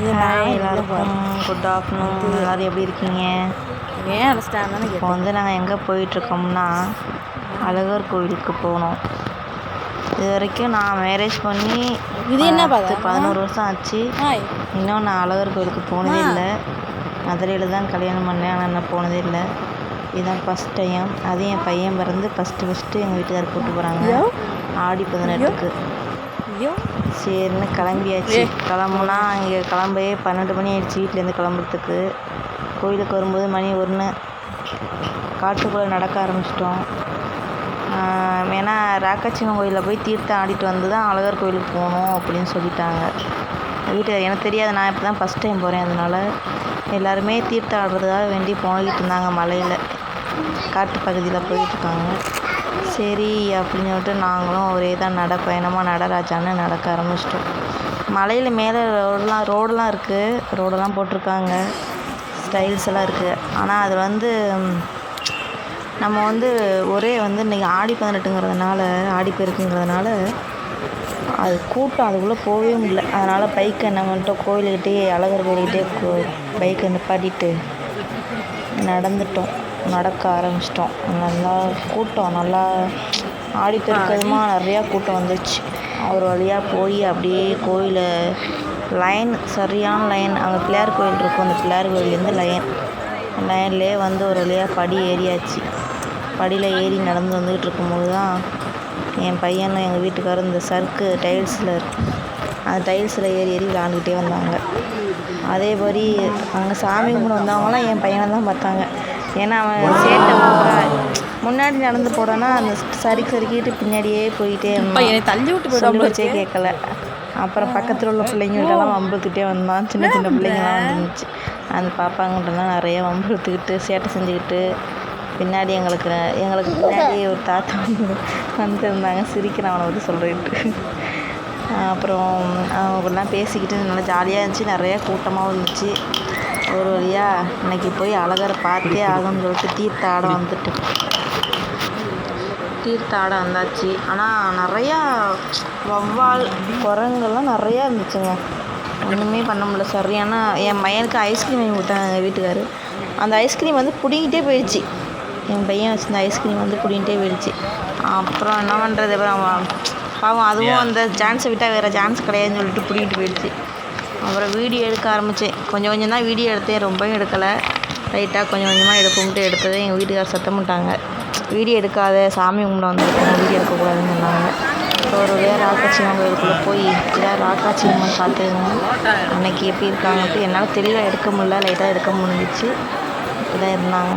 Hi எல்லாருக்கும் good afternoon எல்லோரும் எப்படி இருக்கீங்க? ஏன் அழைச்சிட்டாங்கன்னு இப்போ வந்து நாங்கள் எங்கே போயிட்டுருக்கோம்னா அழகர் கோவிலுக்கு போனோம் இது வரைக்கும் நான் மேரேஜ் பண்ணி இது என்ன பத்து, பதம்? பதினோரு வருஷம் ஆச்சு. இன்னும் நான் அழகர் கோவிலுக்கு போனதே இல்லை. மதுரையில் தான் கல்யாணம் பண்ணேன் ஆனால் நான் போனதே இல்லை. இதுதான் ஃபஸ்ட் டைம் அதுவும் என் பையன் பிறந்து ஃபஸ்ட்டு ஃபஸ்ட்டு எங்கள் வீட்டுக்காரர் கூப்பிட்டு போகிறாங்க. ஆடி பதினெட்டுக்கு. ஐயோ. சரின்னு கிளம்பியாச்சு. கிளம்புனா இங்கே கிளம்பவே பன்னெண்டு மணி ஆயிடுச்சு வீட்டிலேருந்து கிளம்புறதுக்கு. கோயிலுக்கு வரும்போது மணி ஒன்று காட்டுக்குள்ளே நடக்க ஆரம்பிச்சிட்டோம். ஏன்னா ராக்காச்சியம்மன் கோயிலில் போய் தீர்த்தம் ஆடிட்டு வந்து தான் அழகர் கோயிலுக்கு போகணும் அப்படின்னு சொல்லிட்டாங்க. வீட்டு எனக்கு தெரியாது நான் இப்போ தான் ஃபஸ்ட் டைம் போகிறேன் அதனால. எல்லாருமே தீர்த்தம் ஆடுறதுக்காக வேண்டி போய்கிட்டு இருந்தாங்க மலையில். காட்டு பகுதியில் போயிட்டுருக்காங்க சரி அப்படின்னு சொல்லிட்டு நாங்களும் ஒரே தான் நட பயணமாக நடராஜான்னு நடக்க ஆரம்பிச்சிட்டோம். மலையில் மேலே ரோடெலாம் ரோடெலாம் இருக்குது ரோடெல்லாம் போட்டிருக்காங்க. ஸ்டைல்ஸ் எல்லாம் இருக்குது ஆனால் அது வந்து நம்ம வந்து ஒரே வந்து இன்றைக்கி ஆடி பதினெட்டுங்கிறதுனால ஆடி பெருக்குங்கிறதுனால அது கூட்டம் அதுக்குள்ளே போகவே முடியல. அதனால் பைக்கை என்ன பண்ணிட்டோம் கோயிலுக்கிட்டே அழகர் கோயிலுக்கிட்டே கோ பைக்கை நிப்பாட்டிட்டு நடந்துட்டோம். நடக்க ஆரம்பிச்சிட்டோம். நல்லா கூட்டம் நல்லா ஆடி நிறையா கூட்டம் வந்துச்சு. ஒரு வழியாக போய் அப்படியே கோயிலை லைன் சரியான லைன் அங்கே பிள்ளையார் கோயில் இருக்கும். அந்த பிள்ளையார் கோயிலேருந்து லைன் லைன்லேயே வந்து ஒரு வழியாக படி ஏறியாச்சு. படியில் ஏறி நடந்து வந்துக்கிட்டு இருக்கும்போது தான் என் பையனும் எங்கள் வீட்டுக்காரரும் இந்த சர்க்கு டைல்ஸில் அந்த டைல்ஸில் ஏறி ஏறி விளாண்டுக்கிட்டே வந்தாங்க. அதே மாதிரி அங்கே சாமி கும்பிட வந்தவங்களாம் என் பையனை தான் பார்த்தாங்க. ஏன்னா அவன் சேட்டை முன்னாடி நடந்து போடான்னா அந்த சறுக்கி சறுக்கிட்டு பின்னாடியே போயிட்டே இருந்தான். என்னை தள்ளி விட்டு போயிடும் வச்சே கேட்கல. அப்புறம் பக்கத்தில் உள்ள பிள்ளைங்கள்ட்டலாம் வம்புக்கிட்டே வந்தான். சின்ன சின்ன பிள்ளைங்களாம் வந்துச்சு அந்த பாப்பாங்கிட்டலாம் நிறைய வம்புத்துக்கிட்டு சேட்டை செஞ்சுக்கிட்டு பின்னாடி எங்களுக்கு எங்களுக்கு பின்னாடி ஒரு தாத்தா வந்து வந்துருந்தாங்க. சிரிக்கிறான் அவனை வந்து சொல்லிட்டு அப்புறம் அவங்கெல்லாம் பேசிக்கிட்டு நல்லா ஜாலியாக இருந்துச்சு. நிறைய கூட்டமாகவும் இருந்துச்சு. ஒரு வழியாக இன்னைக்கு போய் அழகரை பார்த்தே ஆகும்னு சொல்லிட்டு தீர்த்த வந்துட்டு தீர்த்த வந்தாச்சு. ஆனால் நிறையா வவ்வால் குரங்கள்லாம் நிறையா இருந்துச்சுங்க. ஒன்றுமே பண்ண முடியல. சரியான என் பையனுக்கு ஐஸ்கிரீம் வாங்கி கொடுத்தாங்க எங்கள் வீட்டுக்காரு. அந்த ஐஸ்கிரீம் வந்து பிடிங்கிட்டே போயிடுச்சு. என் பையன் வச்சிருந்த ஐஸ்கிரீம் வந்து பிடிங்கிட்டே போயிடுச்சு. அப்புறம் என்ன பண்ணுறது அப்புறம் பாவம் அதுவும் அந்த சான்ஸை விட்டால் வேறு சான்ஸ் கிடையாதுன்னு சொல்லிட்டு பிடிக்கிட்டு போயிடுச்சு. அப்புறம் வீடியோ எடுக்க ஆரம்பித்தேன் கொஞ்சம் கொஞ்சம் தான் வீடியோ எடுத்தேன். ரொம்பவும் எடுக்கலை. லைட்டாக கொஞ்சம் கொஞ்சமாக எடுக்கும்ட்டு எடுத்தது. எங்கள் வீட்டுக்கார் சத்தம் பண்ணிட்டாங்க வீடியோ எடுக்காத. சாமி கும்பிட வந்திருக்கோம் வீடியோ எடுக்கக்கூடாதுன்னு சொன்னாங்க. அப்புறம் ஒரு வேறு ராக்காட்சியம்மன் கோயிலுக்குள்ளே போய் இதான் ராக்காட்சியம்மன் பார்த்துருங்க அன்னைக்கு எப்படி இருக்காங்கன்ட்டு என்னால் தெளிவாக எடுக்க முடியல. லைட்டாக எடுக்க முடிஞ்சிச்சு. இப்படிதான் இருந்தாங்க.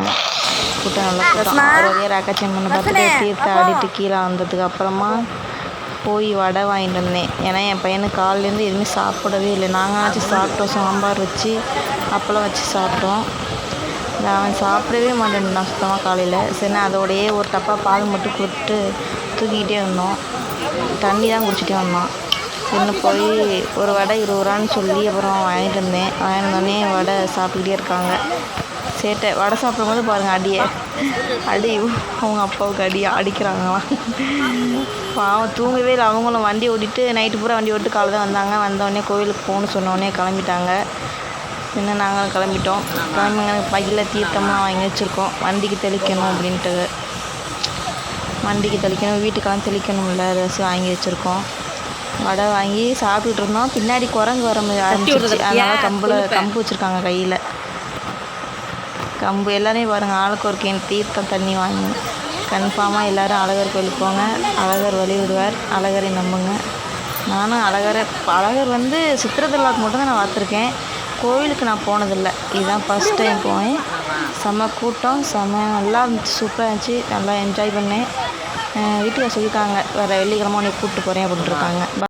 கூட்டம் நல்லா கூட்டம். ஒரு வழியாக ராக்காட்சியம்மனை பார்த்துட்டு தீர்த்த ஆடிட்டு கீழே வந்ததுக்கு அப்புறமா போய் வடை வாங்கிட்டு வந்தேன். ஏன்னா என் பையனுக்கு காலையிலேருந்து எதுவுமே சாப்பிடவே இல்லை. நாங்களாச்சும் சாப்பிட்டோம். சாம்பார் வச்சு அப்பளம் வச்சு சாப்பிட்டோம். அவன் சாப்பிடவே மாட்டேன்டான் சுத்தமாக காலையில். சரி நான் அதோடையே ஒரு டப்பா பால் மட்டும் கொடுத்துட்டு தூக்கிக்கிட்டே வந்தோம். தண்ணி தான் குடிச்சிட்டே வந்தான். சரின்னு போய் ஒரு வடை இருபது ரூபான்னு சொல்லி அப்புறம் வாங்கிட்டு வந்தேன். வாங்கிட்டு வந்தோடனே வடை சாப்பிட்டுக்கிட்டே இருக்காங்க. சேட்டை. வடை சாப்பிடும்போது பாருங்கள் அடியை. அடி அவங்க அப்பாவுக்கு அடி அடிக்கிறாங்களாம். பாவம் தூங்கவே இல்லை. அவங்களும் வண்டி ஓட்டிட்டு நைட்டு பூரா வண்டி ஓட்டு காலை தான் வந்தாங்க. வந்தோடனே கோயிலுக்கு போகணும்னு சொன்னோடனே கிளம்பிட்டாங்க. இன்னும் நாங்களும் கிளம்பிட்டோம். கிளம்பி பையில் தீர்த்தம்லாம் வாங்கி வச்சுருக்கோம். வண்டிக்கு தெளிக்கணும் அப்படின்ட்டு. வண்டிக்கு தெளிக்கணும் வீட்டுக்கெல்லாம் தெளிக்கணும்ல. ஏதாச்சும் வாங்கி வச்சுருக்கோம். வடை வாங்கி சாப்பிட்டுட்டு இருந்தோம். பின்னாடி குரங்கு வர ஆரம்பிச்சிருச்சு. அதனால கம்பில் கம்பு வச்சுருக்காங்க கையில். கம்பு எல்லாரையும் பாருங்கள் ஆளுக்கு ஒரு கேன் தீர்த்தம் தண்ணி வாங்கி கன்ஃபார்மாக எல்லோரும் அழகர் கோயிலுக்கு போங்க. அழகர் வழி விடுவார். அழகரை நம்புங்க. நானும் அழகரை அழகர் வந்து சித்திரை திருவிழாக்கு மட்டும்தான் நான் பார்த்துருக்கேன். கோவிலுக்கு நான் போனதில்லை. இதுதான் ஃபஸ்ட் டைம் போவேன் செம்ம கூட்டம் செம்ம நல்லா இருந்துச்சு. சூப்பராக இருந்துச்சு. நல்லா என்ஜாய் பண்ணேன். வீட்டுக்கு சொல்லியிருக்காங்க வேறு வெள்ளிக்கிழமை உன்னை கூப்பிட்டு போகிறேன் அப்படின்ட்டு இருக்காங்க.